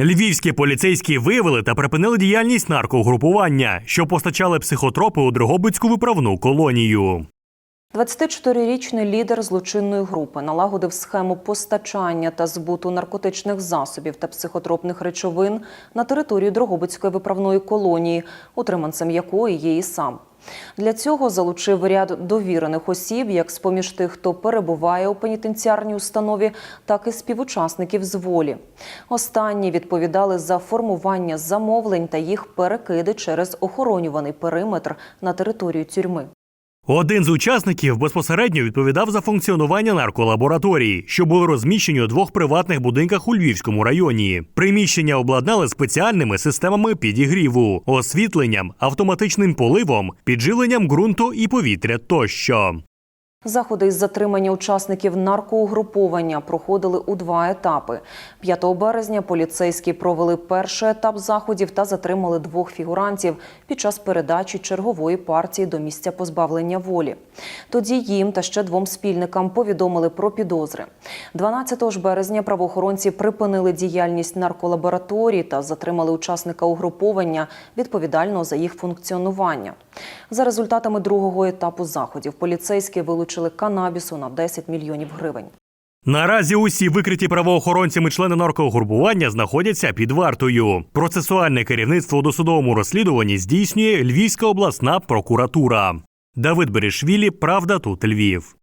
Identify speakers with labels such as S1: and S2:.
S1: Львівські поліцейські виявили та припинили діяльність наркогрупування, що постачали психотропи у Дрогобицьку виправну колонію.
S2: 24-річний лідер злочинної групи налагодив схему постачання та збуту наркотичних засобів та психотропних речовин на територію Дрогобицької виправної колонії, утриманцем якої є і сам. Для цього залучив ряд довірених осіб, як з поміж тих, хто перебуває у пенітенціарній установі, так і співучасників з волі. Останні відповідали за формування замовлень та їх перекиди через охоронюваний периметр на територію тюрми.
S1: Один з учасників безпосередньо відповідав за функціонування нарколабораторії, що були розміщені у двох приватних будинках у Львівському районі. Приміщення обладнали спеціальними системами підігріву, освітленням, автоматичним поливом, підживленням ґрунту і повітря тощо.
S2: Заходи із затримання учасників наркоугруповання проходили у два етапи. 5 березня поліцейські провели перший етап заходів та затримали двох фігурантів під час передачі чергової партії до місця позбавлення волі. Тоді їм та ще двом спільникам повідомили про підозри. 12 ж березня правоохоронці припинили діяльність нарколабораторії та затримали учасника угруповання відповідального за їх функціонування. За результатами другого етапу заходів поліцейські вилучили канабісу на 10 мільйонів гривень.
S1: Наразі усі викриті правоохоронцями члени наркогурбування знаходяться під вартою. Процесуальне керівництво у досудовому розслідуванні здійснює Львівська обласна прокуратура. Давид Берешвілі, Правда, тут Львів.